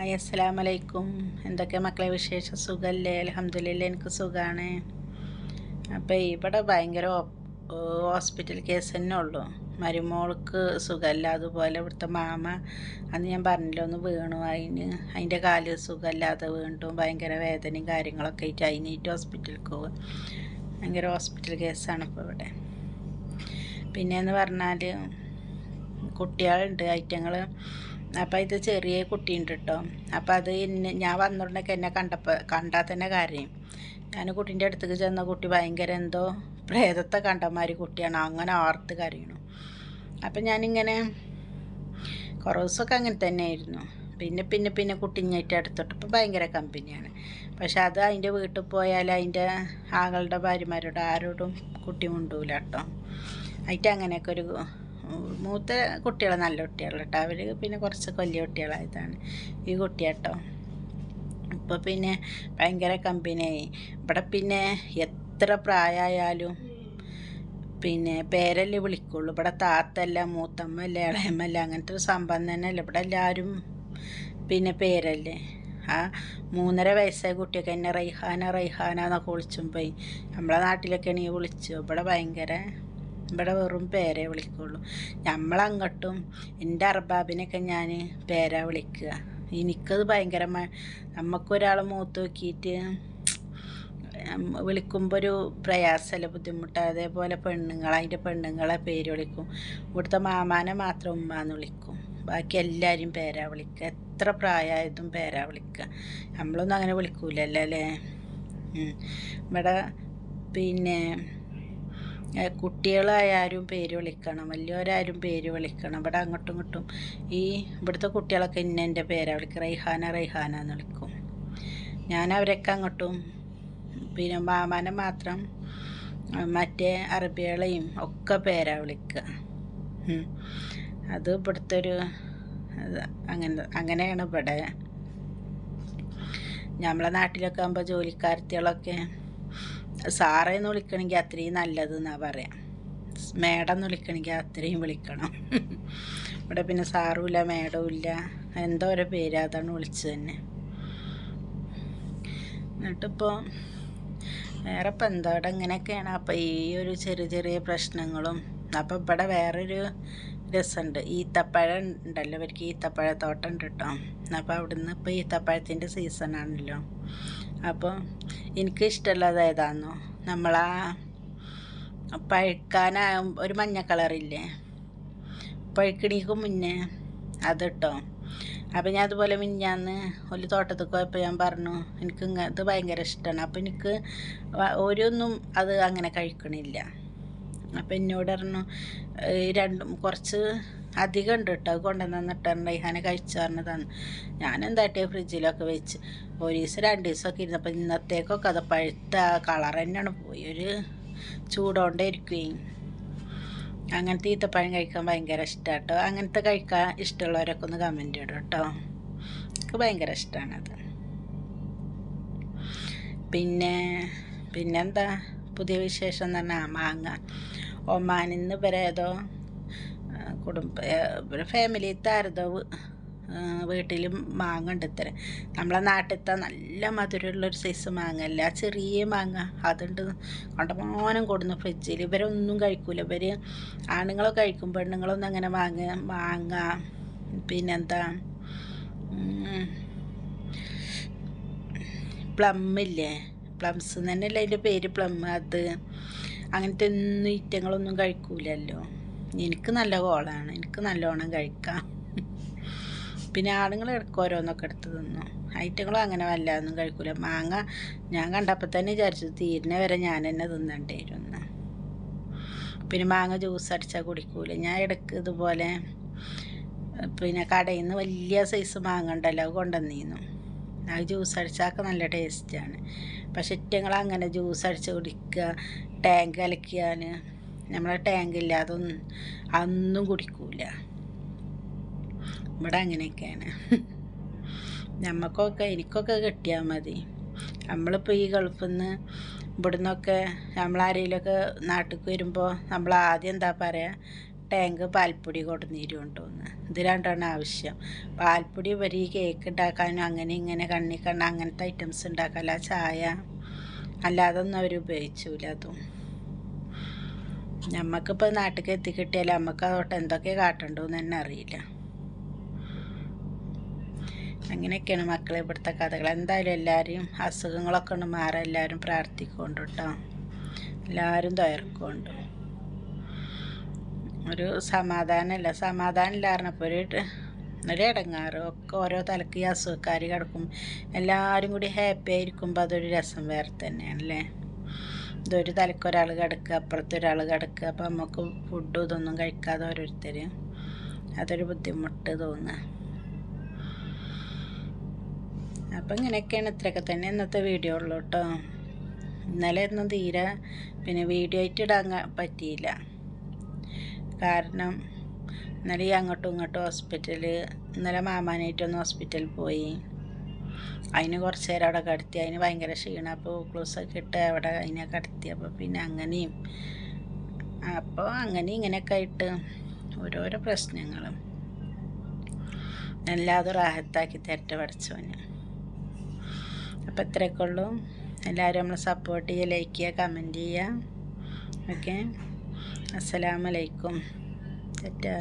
Hi അസ്സലാം വലൈക്കും എന്തൊക്കെ മക്കളെ വിശേഷം? സുഖമല്ലേ അലഹമ്മദില്ല എനിക്ക് സുഖമാണ് അപ്പോൾ ഇവിടെ ഭയങ്കര ഹോസ്പിറ്റൽ കേസ് തന്നെ ഉള്ളൂ. മരുമോൾക്ക് സുഖമല്ല അതുപോലെ ഇവിടുത്തെ മാമ അന്ന് ഞാൻ പറഞ്ഞില്ല ഒന്ന് വീണു അതിന്. അതിന്റെ കാൽ സുഖമല്ലാതെ വീണ്ടും ഭയങ്കര വേദനയും കാര്യങ്ങളൊക്കെ ആയിട്ട് അതിനായിട്ട് ഹോസ്പിറ്റലിൽ പോവുക ഭയങ്കര ഹോസ്പിറ്റൽ കേസാണ് ഇപ്പോൾ ഇവിടെ. പിന്നെയെന്ന് പറഞ്ഞാൽ കുട്ടികളുണ്ട്. ഐറ്റങ്ങൾ അപ്പോൾ ഇത് ചെറിയ കുട്ടിയുണ്ട് കേട്ടോ അപ്പോൾ അത് എന്നെ ഞാൻ വന്നിട്ടുണ്ടെങ്കിൽ എന്നെ കണ്ടപ്പോൾ കണ്ടാൽ തന്നെ കാര്യം. ഞാൻ കുട്ടീന്റെ അടുത്തേക്ക് ചെന്ന കുട്ടി ഭയങ്കര എന്തോ പ്രേതത്തെ കണ്ടമാതിരി കുട്ടിയാണ്. അങ്ങനെ ആർത്ത് കരയണു. അപ്പം ഞാനിങ്ങനെ കുറേ ദിവസമൊക്കെ അങ്ങനെ തന്നെയായിരുന്നു. പിന്നെ പിന്നെ പിന്നെ കുട്ടിഞ്ഞിട്ട് അടുത്തോട്ട്. ഇപ്പം ഭയങ്കര കമ്പനിയാണ്. പക്ഷെ അത് അതിന്റെ വീട്ടിൽ പോയാൽ അതിന്റെ ആകളുടെ ഭാര്യമാരോട് ആരോടും കുട്ടി മുണ്ടൂല കേട്ടോ. അതിന്റെ അങ്ങനെയൊക്കെ ഒരു മൂത്ത കുട്ടികൾ നല്ല കുട്ടികളാണ് കേട്ടോ അവർ പിന്നെ കുറച്ച് വലിയ കുട്ടികളായതാണ്. ഈ കുട്ടിയാട്ടോ. ഇപ്പോൾ പിന്നെ ഭയങ്കര കമ്പനിയായി. ഇവിടെ പിന്നെ എത്ര പ്രായമായാലും പിന്നെ പേരല്ലേ വിളിക്കുള്ളൂ. ഇവിടെ താത്തല്ല മൂത്തമ്മല്ല ഇളയമ്മല്ല അങ്ങനത്തെ ഒരു സംഭവം തന്നെയല്ല. ഇവിടെ എല്ലാവരും പിന്നെ പേരല്ലേ. ആ മൂന്നര വയസ്സായ കുട്ടിയൊക്കെ എന്നെ റൈഹാന റൈഹാന എന്നൊക്കെ വിളിച്ചും പോയി. നമ്മളെ നാട്ടിലൊക്കെ നീ വിളിച്ചു ഇവിടെ ഭയങ്കര ഇവിടെ വെറും പേരെ വിളിക്കുള്ളൂ. നമ്മളങ്ങോട്ടും എന്റെ അർബാബിനെയൊക്കെ ഞാൻ പേര വിളിക്കുക. എനിക്കത് ഭയങ്കരമായി നമുക്കൊരാൾ മൂത്ത് നോക്കിയിട്ട് വിളിക്കുമ്പോൾ ഒരു പ്രയാസമല്ല ബുദ്ധിമുട്ട്. അതേപോലെ പെണ്ണുങ്ങൾ അതിന്റെ പെണ്ണുങ്ങളെ പേര് വിളിക്കും. ഇവിടുത്തെ മാമാനെ മാത്രം ഉമ്മാന്ന് വിളിക്കും. ബാക്കി എല്ലാവരും പേരാ വിളിക്കുക. എത്ര പ്രായമായതും പേരാ വിളിക്കുക. നമ്മളൊന്നും അങ്ങനെ വിളിക്കൂലല്ലോ അല്ലേ? ഇവിടെ പിന്നെ കുട്ടികളായാലും പേര് വിളിക്കണം. വലിയവരാരും പേര് വിളിക്കണം. ഇവിടെ അങ്ങോട്ടും ഇങ്ങോട്ടും ഈ ഇവിടുത്തെ കുട്ടികളൊക്കെ ഇന്ന എന്റെ പേരാ വിളിക്കുക റൈഹാന റൈഹാന എന്ന് വിളിക്കും. ഞാൻ അവരൊക്കെ അങ്ങോട്ടും പിന്നെ മാമാനെ മാത്രം മറ്റേ അറബികളെയും ഒക്കെ പേരാ വിളിക്കുക അത് ഇവിടുത്തെ ഒരു അങ്ങനെ അങ്ങനെയാണ് ഇവിടെ. നമ്മളെ നാട്ടിലൊക്കെ ആകുമ്പോൾ ജോലിക്കാരത്തികളൊക്കെ സാറേ എന്ന് വിളിക്കണമെങ്കിൽ അത്രയും നല്ലത് എന്നാ പറയാം. മേഡം എന്ന് വിളിക്കണമെങ്കിൽ അത്രയും വിളിക്കണം. ഇവിടെ പിന്നെ സാറും ഇല്ല മേഡവും ഇല്ല എന്തോ ഒരു പേര്. അതാണ് വിളിച്ചത് തന്നെ എന്നിട്ടിപ്പോൾ വേറെ ഇപ്പം എന്താ? ഇവിടെ ഇങ്ങനെയൊക്കെയാണ്. അപ്പം ഈ ഒരു ചെറിയ ചെറിയ പ്രശ്നങ്ങളും. അപ്പം ഇവിടെ വേറൊരു രസമുണ്ട് ഈത്തപ്പഴം ഉണ്ടല്ലോ. ഇവർക്ക് ഈത്തപ്പഴത്തോട്ടം ഉണ്ട് കേട്ടോ അപ്പോൾ അവിടുന്ന് ഇപ്പോൾ ഈത്തപ്പഴത്തിന്റെ സീസണാണല്ലോ. അപ്പോൾ എനിക്ക് ഇഷ്ടമുള്ളത് നമ്മളാ പഴുക്കാനാ ഒരു മഞ്ഞ കളറില്ലേ? പഴുക്കണിക്ക് മുന്നേ അത് കേട്ടോ അപ്പം ഞാൻ അതുപോലെ മിഞ്ഞാന്ന് ഒരു തോട്ടത്തിൽ പോയപ്പോൾ ഞാൻ പറഞ്ഞു എനിക്ക് ഇത് ഭയങ്കര ഇഷ്ടമാണ് അപ്പം എനിക്ക് ഓരോന്നും അത് അങ്ങനെ കഴിക്കണില്ല. അപ്പം എന്നോട് പറഞ്ഞു രണ്ടും കുറച്ച് അധികം ഉണ്ട് കേട്ടോ. അത് കൊണ്ടുവന്നിട്ടുണ്ട് ഇഹാനെ കഴിച്ചു തന്നു ഞാൻ എന്താട്ടെ ഫ്രിഡ്ജിലൊക്കെ വെച്ച് ഒരു ദിവസം രണ്ട് ദിവസമൊക്കെ ഇരുന്നപ്പോൾ ഇന്നത്തേക്കൊക്കെ അത് പഴുത്ത കളർ തന്നെയാണ് പോയി. ഒരു ചൂടോണ്ടേ ഇരിക്കുകയും. അങ്ങനത്തെ ഈത്തപ്പഴം കഴിക്കാൻ ഭയങ്കര ഇഷ്ടമാണ് കേട്ടോ. അങ്ങനത്തെ കഴിക്കാൻ ഇഷ്ടമുള്ളവരൊക്കെ ഒന്ന് കമന്റ് ഇടും കേട്ടോ. എനിക്ക് ഭയങ്കര ഇഷ്ടമാണത് പിന്നെ പിന്നെന്താ? പുതിയ വിശേഷം എന്ന് പറഞ്ഞാൽ മാങ്ങ. ഒമാനിൽ നിന്ന് ഇവരെ ഏതോ പിന്നെ ഫാമിലി താരതവ് വീട്ടിലും മാങ്ങ ഉണ്ട് ഇത്ര. നമ്മളെ നാട്ടിലത്തെ നല്ല മധുരമുള്ളൊരു സൈസ് മാങ്ങ അല്ല ചെറിയ മാങ്ങ അതുണ്ട് കണ്ടമാനം കൊടുന്നു ഫ്രിഡ്ജിൽ ഇവരൊന്നും കഴിക്കൂല. ഇവർ ആണുങ്ങളൊക്കെ കഴിക്കും പെണ്ണുങ്ങളൊന്നും അങ്ങനെ മാങ്ങ മാങ്ങ പിന്നെന്താ പ്ലം പ്ലംസ് തന്നെയല്ലേ അതിന്റെ പേര് പ്ലം അത്. അങ്ങനത്തെ ഒന്നും ഇറ്റങ്ങളൊന്നും കഴിക്കൂലല്ലോ. എനിക്ക് നല്ല കോളാണ്. എനിക്ക് നല്ലോണം കഴിക്കാം. പിന്നെ ആണുങ്ങൾ ഇടയ്ക്ക് ഓരോന്നൊക്കെ എടുത്ത് തിന്നു. ഐറ്റങ്ങളും അങ്ങനെ വല്ലാതൊന്നും കഴിക്കൂല. മാങ്ങ ഞാൻ കണ്ടപ്പോൾ തന്നെ വിചാരിച്ചു തീരുന്ന വരെ ഞാൻ തന്നെ തിന്നണ്ടായിരുന്നു പിന്നെ മാങ്ങ ജ്യൂസ് അടിച്ചാൽ കുടിക്കൂല. ഞാൻ ഇടയ്ക്ക് ഇതുപോലെ പിന്നെ കടയിൽ നിന്ന് വലിയ സൈസ് മാങ്ങ ഉണ്ടല്ലോ അത് കൊണ്ടുവന്നിരുന്നു അത് ജ്യൂസ് അടിച്ചാൽ നല്ല ടേസ്റ്റാണ് പക്ഷെ ഇറ്റങ്ങൾ അങ്ങനെ ജ്യൂസ് അടിച്ച് കുടിക്കുക ടാങ്ക് കലക്കിയാൽ നമ്മളെ ടാങ്ക് ഇല്ല അതൊന്നും അതൊന്നും കുടിക്കൂല. ഇവിടെ അങ്ങനെയൊക്കെയാണ്. നമുക്കൊക്കെ എനിക്കൊക്കെ കിട്ടിയാൽ മതി. നമ്മളിപ്പോൾ ഈ ഗൾഫിൽ നിന്ന് ഇവിടുന്നൊക്കെ നമ്മളാരെങ്കിലുമൊക്കെ നാട്ടിൽ വരുമ്പോൾ നമ്മൾ ആദ്യം എന്താ പറയുക ടാങ്ക് പാൽപ്പൊടി കൊടുന്നീരുകൊണ്ടോന്ന് ഇത് രണ്ടാണ് ആവശ്യം. പാൽപ്പൊടി ഇവർ ഈ കേക്ക് ഉണ്ടാക്കാനും അങ്ങനെ ഇങ്ങനെ കണ്ണി അങ്ങനത്തെ ഐറ്റംസ് ഉണ്ടാക്കല ചായ അല്ലാതൊന്നും അവർ ഉപയോഗിച്ചില്ല അതും. നമുക്കിപ്പോൾ നാട്ടിലേക്ക് എത്തിക്കിട്ടിയാൽ നമുക്ക് അതോട്ട് എന്തൊക്കെ കാട്ടണ്ടെന്ന് തന്നെ അറിയില്ല. അങ്ങനെയൊക്കെയാണ് മക്കളെ ഇവിടുത്തെ കഥകൾ. എന്തായാലും എല്ലാവരെയും അസുഖങ്ങളൊക്കെ ഒന്ന് മാറാൻ എല്ലാവരും പ്രാർത്ഥിക്കുന്നുണ്ട് കേട്ടോ എല്ലാവരും തയർക്കുന്നുണ്ട് ഒരു സമാധാനമല്ല സമാധാനമില്ല പറഞ്ഞപ്പോൾ ഒരു ഒരു ഇടങ്ങാറ് ഒക്കെ ഓരോ തലക്ക് ഈ അസുഖക്കാർ കിടക്കും. എല്ലാവരും കൂടി ഹാപ്പി ആയിരിക്കുമ്പോൾ അതൊരു രസം വേറെ തന്നെയാണല്ലേ? ഇതൊരു തലക്ക് ഒരാൾ കിടക്കുക അപ്പുറത്ത് ഒരാൾ കിടക്കുക. അപ്പോൾ നമുക്ക് ഫുഡും ഇതൊന്നും കഴിക്കാതെ ഓരോരുത്തർ അതൊരു ബുദ്ധിമുട്ട് തോന്നുക അപ്പം ഇങ്ങനെയൊക്കെയാണ് ഇത്രയൊക്കെ തന്നെ ഇന്നത്തെ വീഡിയോ ഉള്ളൂ കേട്ടോ ഇന്നലെ ഒന്നും തീരെ പിന്നെ വീഡിയോ ആയിട്ട് ഇടാൻ പറ്റിയില്ല. കാരണം ഇന്നലെ അങ്ങോട്ടും ഇങ്ങോട്ടും ഹോസ്പിറ്റൽ ഇന്നലെ മാമാനായിട്ടൊന്ന് ഹോസ്പിറ്റലിൽ പോയി. അതിന് കുറച്ച് നേരം അവിടെ കടത്തി. അതിന് ഭയങ്കര ക്ഷീണം. അപ്പോൾ ഗ്ലൂസൊക്കെ ഇട്ട് അവിടെ അതിനെ കടത്തി. അപ്പോൾ പിന്നെ അങ്ങനെയും അപ്പോൾ അങ്ങനെ ഇങ്ങനെയൊക്കെ ആയിട്ട് ഓരോരോ പ്രശ്നങ്ങളും. എല്ലാതും റാഹത്താക്കി തരട്ടെ പഠിച്ചോന് അപ്പോൾ ഇത്രയൊക്കെ എല്ലാവരും നമ്മൾ സപ്പോർട്ട് ചെയ്യുക ലൈക്ക് ചെയ്യുക കമന്റ് ചെയ്യുക ഓക്കെ അസ്സലാമലൈക്കും. തെറ്റാ.